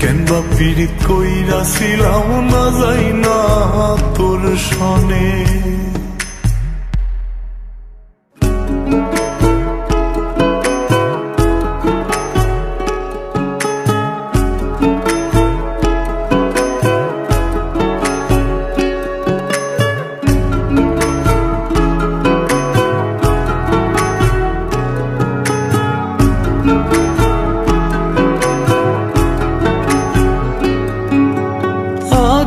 কেন বা পীড়িত কইরা ছিলাম না যাই না তোর সনে?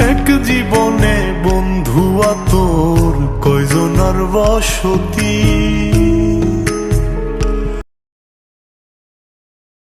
এক জীবনে বন্ধু তোর কয়জনার বসতি?